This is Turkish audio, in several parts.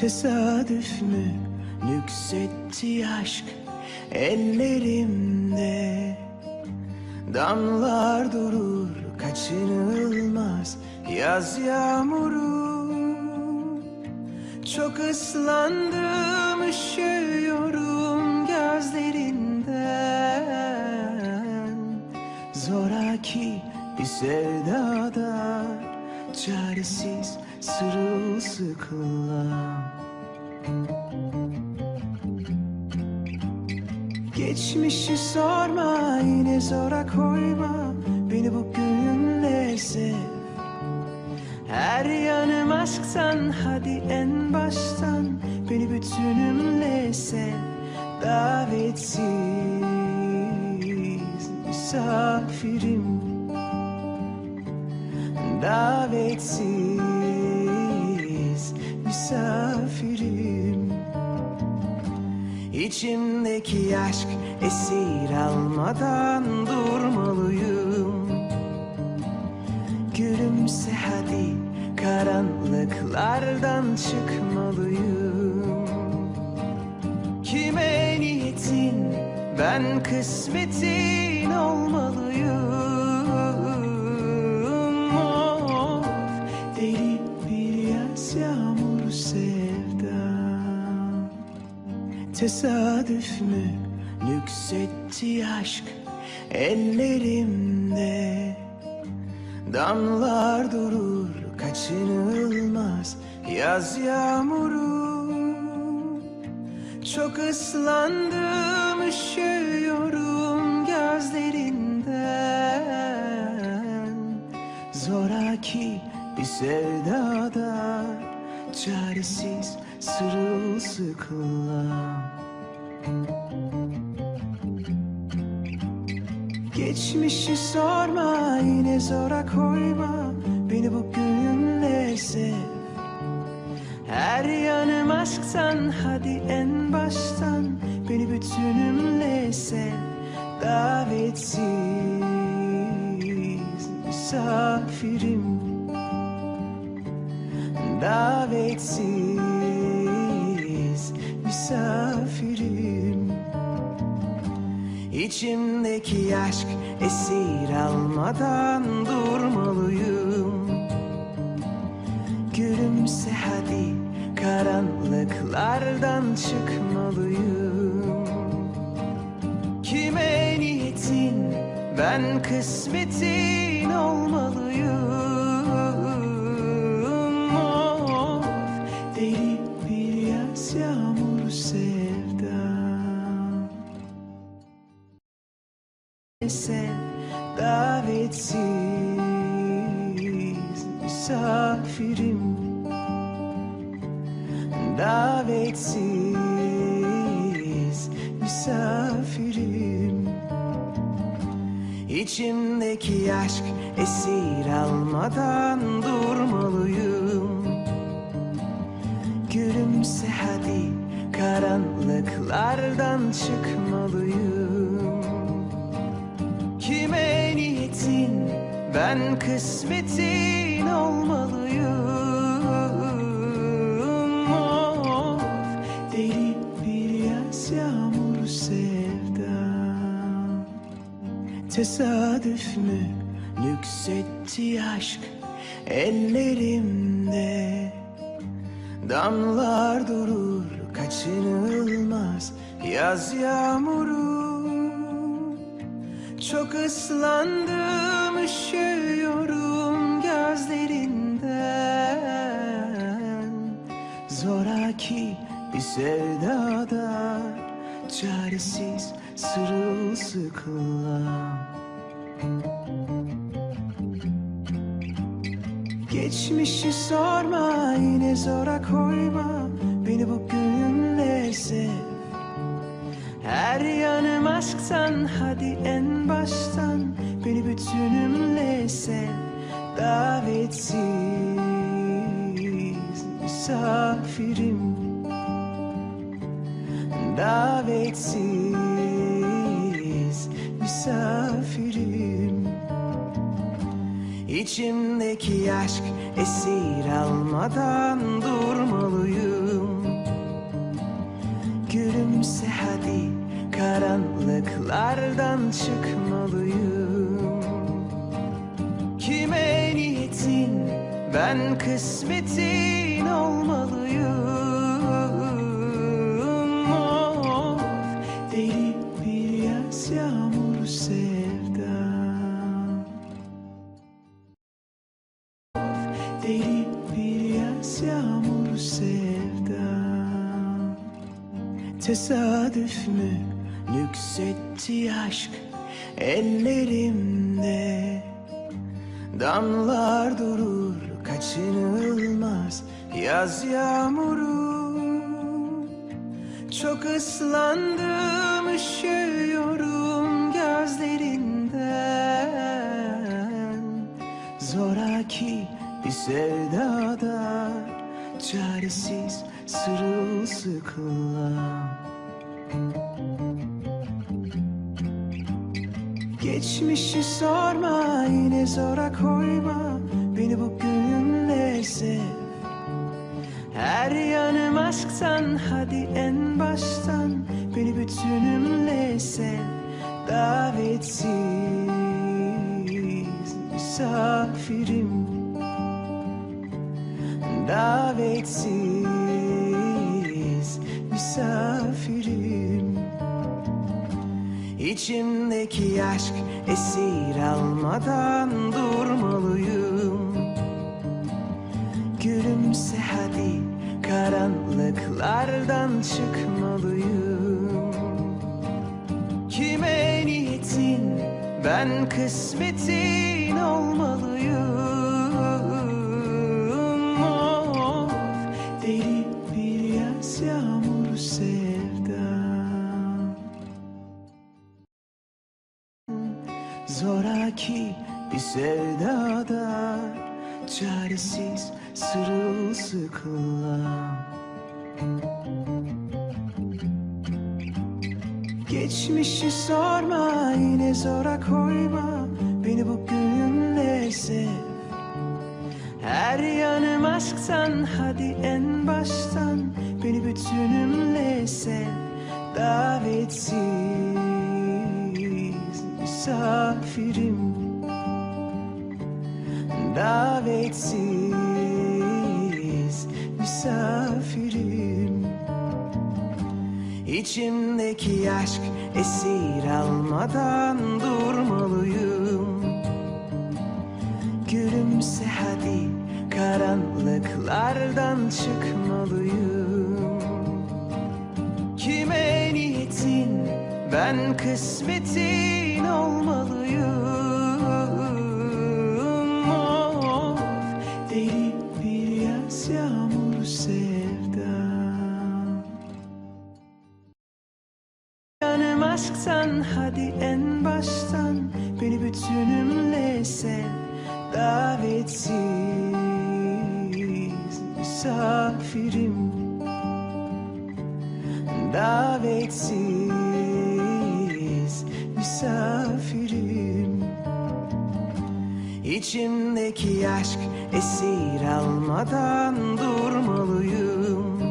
Tesadüf mü nüksetti aşk ellerimde. Damlar durur kaçınılmaz yaz yağmuru. Çok ıslandım üşüyorum gözlerinden. Zoraki bir sevdada Çaresiz sırılsıklam. Geçmişi sorma yine zora koyma. Beni bugünle sev. Her yanım aşktan hadi en baştan. Beni bütünümle sev. Davetsiz misafirim Davetsiz misafirim. İçimdeki aşk esir almadan durmalıyım. Gülümse hadi karanlıklardan çıkmalıyım. Kime niyetin? Ben kısmetin olmalıyım Tesadüf mü nüksetti aşk ellerimde. Damlar durur kaçınılmaz yaz yağmuru. Çok ıslandım üşüyorum gözlerinden. Zoraki bir sevdada Çaresiz sırılsıklam. Geçmişi sorma yine zora koyma. Beni bugünle sev. Her yanım aşktan hadi en baştan. Beni bütünümle sev. Davetsiz misafirim. Davetsiz misafirim. İçimdeki aşk esir almadan durmalıyım. Gülümse hadi karanlıklardan çıkmalıyım. Kime niyetin? Ben kısmetin olmalıyım Sev davetsiz misafirim. Davetsiz misafirim. İçimdeki aşk esir almadan durmalıyım. Gülümse hadi karanlıklardan çıkmalıyım ben kısmetin olmalıyım. Of deli bir yaz yağmur sevdam. Tesadüf mü nüksetti aşk ellerimde. Damlar durur kaçınılmaz yaz yağmuru Çok ıslandım üşüyorum gözlerinden. Zoraki bir sevdada Çaresiz sırılsıklam. Geçmişi sorma yine zora koyma. Beni bugünle aşktan hadi en baştan Beni bütünümle sev. Davetsiz misafirim. Davetsiz misafirim. İçimdeki aşk esir almadan durmalıyım. Gülümse hadi karanlıklardan çıkmalıyım. Kime niyetin? Ben kısmetin olmalıyım. Of deli bir yaz yağmur sevdam. Deli bir yaz yağmur sevdam. Tesadüf mü nüksetti aşk ellerimde. Damlar durur kaçınılmaz yaz yağmuru. Çok ıslandım üşüyorum gözlerinden. Zoraki bir sevdada Çaresiz sırılsıklam Geçmişi sorma yine zora koyma. Beni bugünle sev. Her yanım aşktan hadi en baştan. Beni bütünümle sev. Davetsiz misafirim. Davetsiz misafirim İçimdeki aşk esir almadan durmalıyım. Gülümse hadi karanlıklardan çıkmalıyım. Kime niyetin? Ben kısmetin olmalıyım Zoraki bir sevdada Çaresiz sırılsıklam. Geçmişi sorma yine zora koyma. Beni bugünle sev. Her yanım aşktan hadi en baştan. Beni bütünümle sev. Davetsiz misafirim Davetsiz misafirim. İçimdeki aşk esir almadan durmalıyım. Gülümse hadi karanlıklardan çıkmalıyım. Kime niyetin? Ben kısmetin misafirim. Davetsiz misafirim. İçimdeki aşk esir almadan durmalıyım.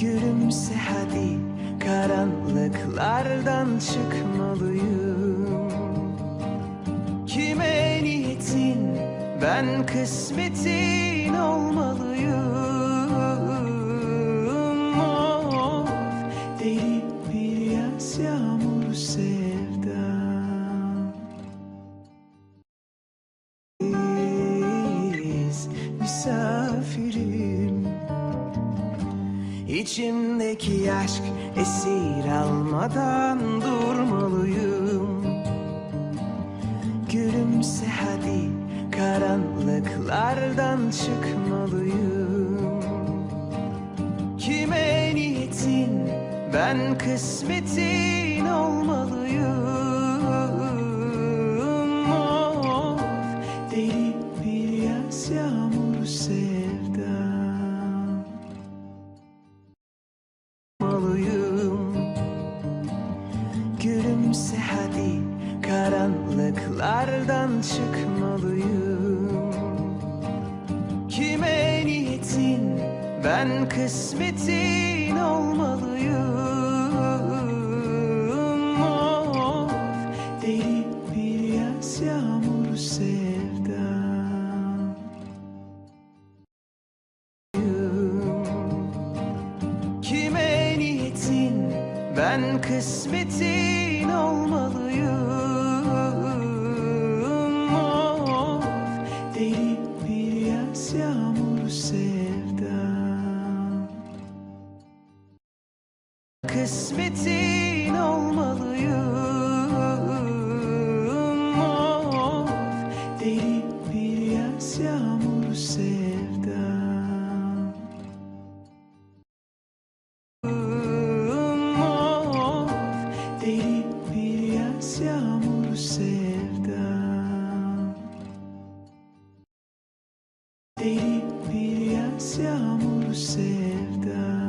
Gülümse hadi karanlıklardan çıkmalıyım. Kime niyetin? Ben kısmetin olmalıyım. Deli bir yaz yağmur sevdam. Biz misafirim. İçimdeki aşk esir almadan durmalıyım. Gülümse hadi karanlıklardan çıkmalıyım. Kime niyetin? Ben kısmetin olmalıyım yollardan çıkmalıyım? Kime niyetin? Ben kısmetin olmalıyım. Of deli bir yaz yağmur sevdam. Kime niyetin? Ben kısmetin olmalıyım. tu sevdan Kısmetim Deli bir yaz yağmuru sevdam